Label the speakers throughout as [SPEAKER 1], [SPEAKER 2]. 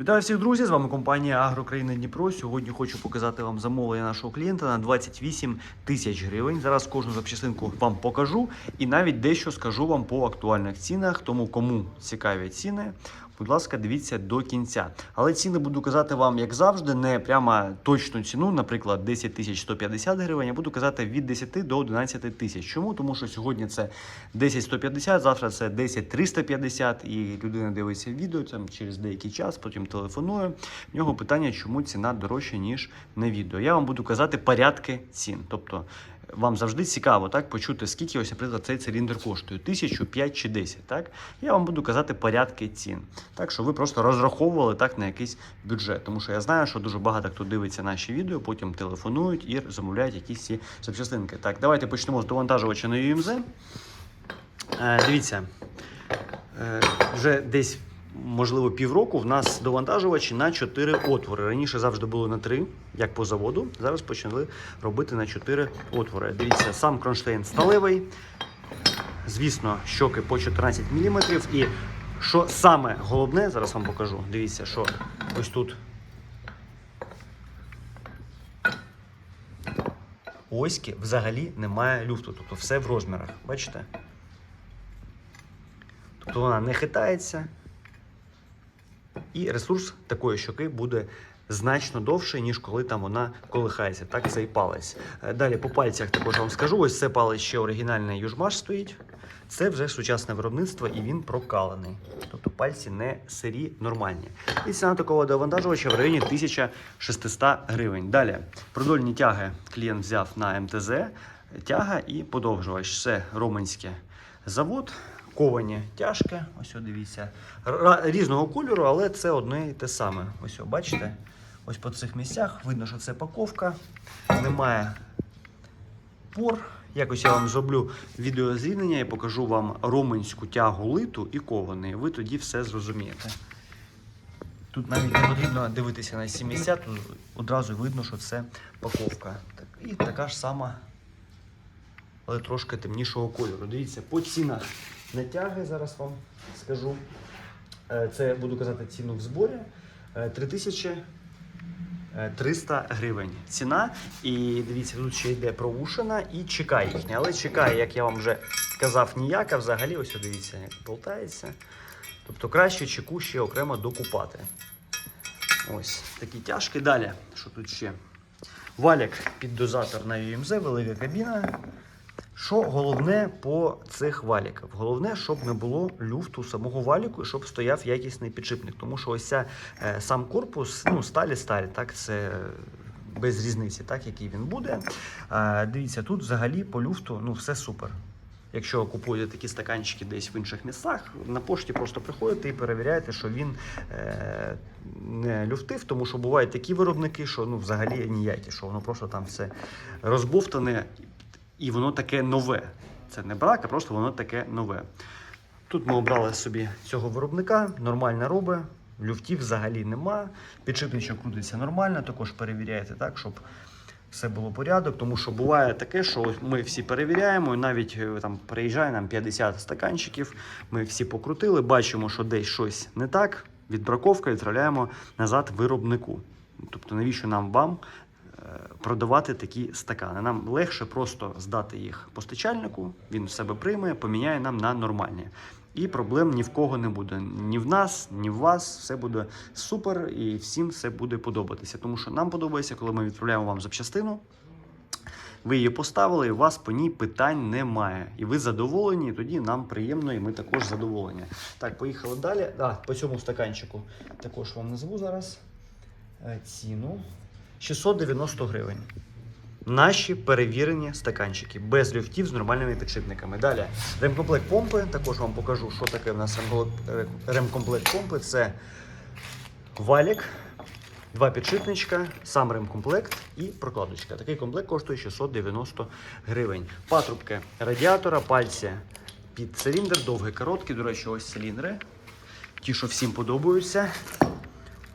[SPEAKER 1] Вітаю всіх друзі! З вами компанія Агрокраїна Дніпро. Сьогодні хочу показати вам замовлення нашого клієнта на 28 тисяч гривень. Зараз кожну запчастинку вам покажу і навіть дещо скажу вам по актуальних цінах. Тому кому цікаві ціни, будь ласка, дивіться до кінця. Але ціни буду казати вам, як завжди, не прямо точну ціну, наприклад, 10 тисяч 150 гривень. Я буду казати від 10 до 11 тисяч. Чому? Тому що сьогодні це 10 150, завтра це 10 350, і людина дивиться відео там через деякий час, потім телефонує. В нього питання, чому ціна дорожча, ніж на відео. Я вам буду казати порядки цін. Тобто вам завжди цікаво так почути, скільки ось, наприклад, цей циліндр коштує тисячу, п'ять чи десять. Так я вам буду казати порядки цін, так що ви просто розраховували так на якийсь бюджет. Тому що я знаю, що дуже багато хто дивиться наші відео, потім телефонують і замовляють якісь ці запчастинки. Так, давайте почнемо з довантажувача на UMZ. Е, дивіться, е, вже десь. Можливо, півроку в нас довантажувачі на 4 отвори. Раніше завжди було на 3, як по заводу. Зараз почали робити на 4 отвори. Дивіться, сам кронштейн сталевий. Звісно, щоки по 14 мм. І що саме головне, зараз вам покажу. Дивіться, що ось тут. Оськи взагалі немає люфту, тобто все в розмірах. Бачите? Тобто вона не хитається. І ресурс такої щоки буде значно довше, ніж коли там вона колихається. Так цей палець. Е, Далі по пальцях також вам скажу: ось це палець ще оригінальний южмаш стоїть. Це вже сучасне виробництво і він прокалений. Тобто пальці не сирі, нормальні. І ціна такого довантажувача в районі 1600 гривень. Далі продольні тяги клієнт взяв на МТЗ, тяга і подовжувач. Це романське завод. Ковані тяжке, ось дивіться. Різного кольору, але це одне і те саме. Ось, бачите? Ось по цих місцях видно, що це паковка. Немає пор. Якось я вам зроблю відеозрівнення і покажу вам романську тягу литу і кований. Ви тоді все зрозумієте. Тут навіть не потрібно дивитися на ці місця, тут одразу видно, що це паковка. І така ж сама але трошки темнішого кольору. Дивіться, по цінах натяги зараз вам скажу. Е, Це буду казати ціну в зборі. Е, 3300 гривень ціна. І дивіться, тут ще йде проушина і чекай їхня. Але чекай, як я вам вже казав, ніяка взагалі, ось дивіться, як болтається. Тобто краще чеку ще окремо докупати. Ось такі тяжкі. Далі, що тут ще? Валік під дозатор на UMZ, велика кабіна. Що головне по цих валіках? Головне, щоб не було люфту самого валіку і щоб стояв якісний підшипник. Тому що ось ця, е, сам корпус, ну, сталі сталі, так, це без різниці, так, який він буде. Е, дивіться, тут взагалі по люфту ну, все супер. Якщо купуєте такі стаканчики десь в інших місцях, на пошті просто приходите і перевіряєте, що він е, не люфтив, тому що бувають такі виробники, що ну, взагалі ніякі, що воно просто там все розбовтане і воно таке нове. Це не брак, а просто воно таке нове. Тут ми обрали собі цього виробника, нормально робить, люфтів взагалі нема. Підшипничок крутиться нормально, також перевіряєте так, щоб все було порядок. Тому що буває таке, що ми всі перевіряємо, навіть е, там приїжджає нам 50 стаканчиків, ми всі покрутили, бачимо, що десь щось не так. Відбраковка відправляємо назад виробнику. Тобто, навіщо нам вам продавати такі стакани? Нам легше просто здати їх постачальнику, він себе прийме, поміняє нам на нормальні. І проблем ні в кого не буде. Ні в нас, ні в вас. Все буде супер і всім все буде подобатися. Тому що нам подобається, коли ми відправляємо вам запчастину. Ви її поставили, і у вас по ній питань немає. І ви задоволені, і тоді нам приємно, і ми також задоволені. Так, поїхали далі. А, по цьому стаканчику також вам назву зараз е, ціну. 690 гривень. Наші перевірені стаканчики без люфтів з нормальними підшипниками. Далі ремкомплект помпи. Також вам покажу, що таке в нас ремкомплект- ремкомплект помпи. Це валік, два підшипничка, сам ремкомплект і прокладочка. Такий комплект коштує 690 гривень. Патрубки радіатора, пальці під циліндр, довгий, короткий. До речі, ось циліндри. Ті, що всім подобаються.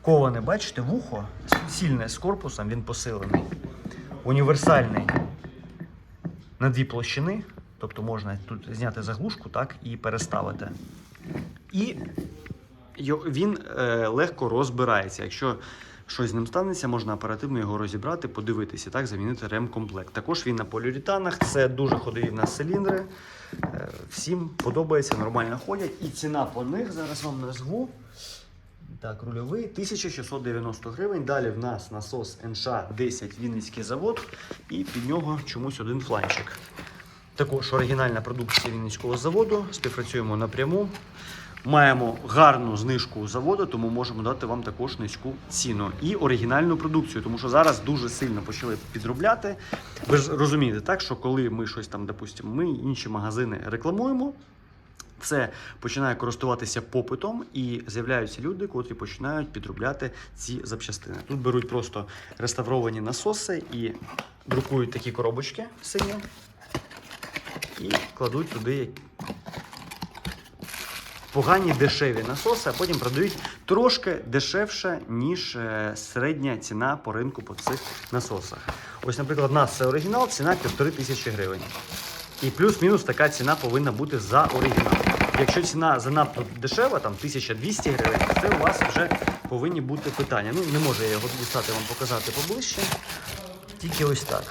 [SPEAKER 1] Коване, бачите, вухо сильне з корпусом, він посилений. Універсальний на дві площини. Тобто можна тут зняти заглушку так, і переставити. І він е, легко розбирається. Якщо щось з ним станеться, можна оперативно його розібрати, подивитися, так, замінити ремкомплект. Також він на поліуретанах, це дуже ходові в нас циліндри. Е, всім подобається, нормально ходять. І ціна по них зараз вам назву. Так, рульовий 1690 гривень. Далі в нас насос НШ 10 Вінницький завод, і під нього чомусь один фланчик. Також оригінальна продукція Вінницького заводу. Співпрацюємо напряму. Маємо гарну знижку заводу, тому можемо дати вам також низьку ціну і оригінальну продукцію, тому що зараз дуже сильно почали підробляти. Ви ж розумієте, так що коли ми щось там, допустимо, ми інші магазини рекламуємо. Це починає користуватися попитом, і з'являються люди, котрі починають підробляти ці запчастини. Тут беруть просто реставровані насоси і друкують такі коробочки сині і кладуть туди погані дешеві насоси, а потім продають трошки дешевше, ніж е, середня ціна по ринку по цих насосах. Ось, наприклад, у нас це оригінал, ціна півтори тисячі гривень. І плюс-мінус така ціна повинна бути за оригінал. Якщо ціна занадто дешева, там 1200 гривень, це у вас вже повинні бути питання. Ну, не можу я його дістати вам показати поближче. Тільки ось так.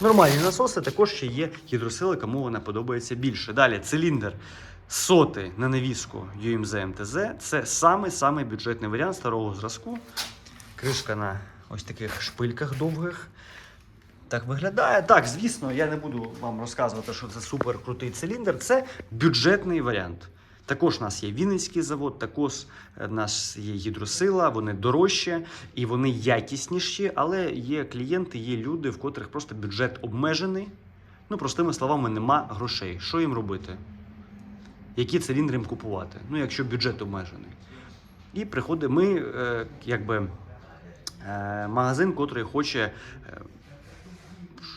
[SPEAKER 1] Нормальні насоси також ще є гідросили, кому вона подобається більше. Далі циліндр сотий на навіску UMZ MTZ. Це самий-самий бюджетний варіант старого зразку. Кришка на ось таких шпильках довгих. Так виглядає. Так, звісно, я не буду вам розказувати, що це супер крутий циліндр. Це бюджетний варіант. Також у нас є Вінницький завод, також е, в нас є гідросила, вони дорожчі і вони якісніші, але є клієнти, є люди, в котрих просто бюджет обмежений. Ну, простими словами, нема грошей. Що їм робити? Які циліндри їм купувати? Ну, якщо бюджет обмежений. І приходить ми, е, якби е, магазин, котрий хоче, е,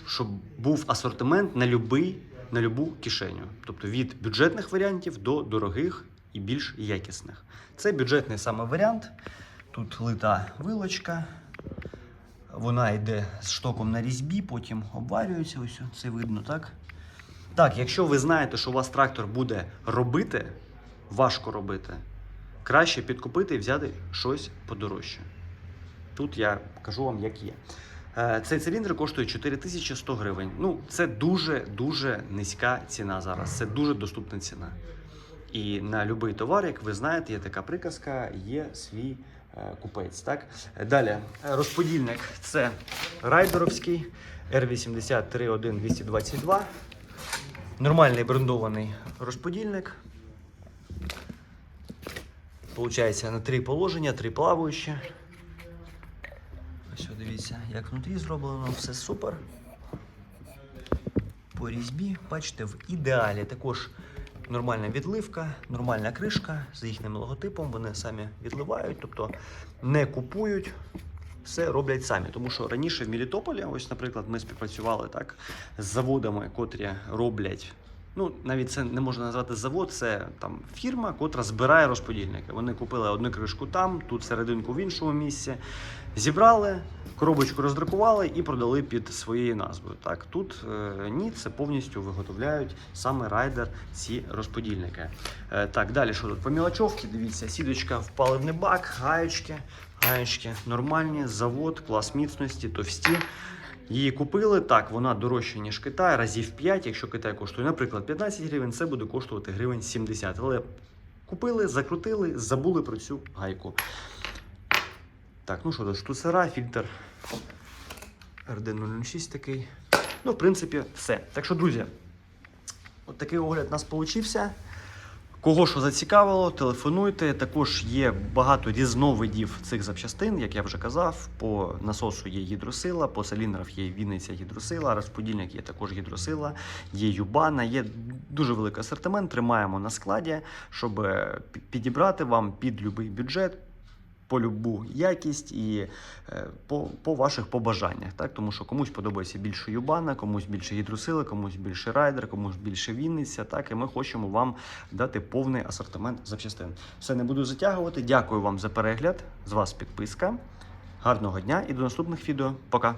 [SPEAKER 1] щоб був асортимент на любий, на любу кишеню. Тобто від бюджетних варіантів до дорогих і більш якісних. Це бюджетний саме варіант. Тут лита вилочка. Вона йде з штоком на різьбі, потім обварюється. Ось це видно, так? Так, якщо ви знаєте, що у вас трактор буде робити, важко робити, краще підкупити і взяти щось подорожче. Тут я кажу вам, як є. Е, Цей циліндр коштує 4100 гривень. Ну, це дуже-дуже низька ціна зараз. Це дуже доступна ціна. І на будь-який товар, як ви знаєте, є така приказка, є свій е, купець. Так? Далі, розподільник це райдеровський R80 222. Нормальний брендований розподільник. Получається на три положення, три плаваючі. Ось дивіться, як внутрі зроблено, все супер. По різьбі, бачите, в ідеалі також нормальна відливка, нормальна кришка з їхнім логотипом. Вони самі відливають, тобто не купують. Все роблять самі, тому що раніше в Мелітополі, ось, наприклад, ми співпрацювали так з заводами, котрі роблять. Ну, навіть це не можна назвати завод, це там фірма, котра збирає розподільники. Вони купили одну кришку там, тут серединку в іншому місці. Зібрали, коробочку роздрукували і продали під своєю назвою. Так, тут е, ні, це повністю виготовляють саме райдер ці розподільники. Е, так, далі що тут? По мілочовці, дивіться, сідочка в паливний бак, гаючки, гаючки нормальні, завод, клас міцності, товсті. Її купили так, вона дорожча, ніж Китай, разів 5. Якщо Китай коштує, наприклад, 15 гривень, це буде коштувати гривень 70. Але купили, закрутили, забули про цю гайку. Так, ну що штуцера, фільтр RD006 такий. Ну, в принципі, все. Так що, друзі, от такий огляд у нас получився. Кого що зацікавило, телефонуйте. Також є багато різновидів цих запчастин, як я вже казав. По насосу є гідросила, по циліндрах є Вінниця гідросила, розподільник є також гідросила, є Юбана, є дуже великий асортимент. Тримаємо на складі, щоб підібрати вам під будь-який бюджет. По любу якість і е, по, по ваших побажаннях, так тому що комусь подобається більше Юбана, комусь більше гідросили, комусь більше райдер, комусь більше Вінниця. Так і ми хочемо вам дати повний асортимент запчастин. Все не буду затягувати. Дякую вам за перегляд. З вас підписка. Гарного дня і до наступних відео. Пока.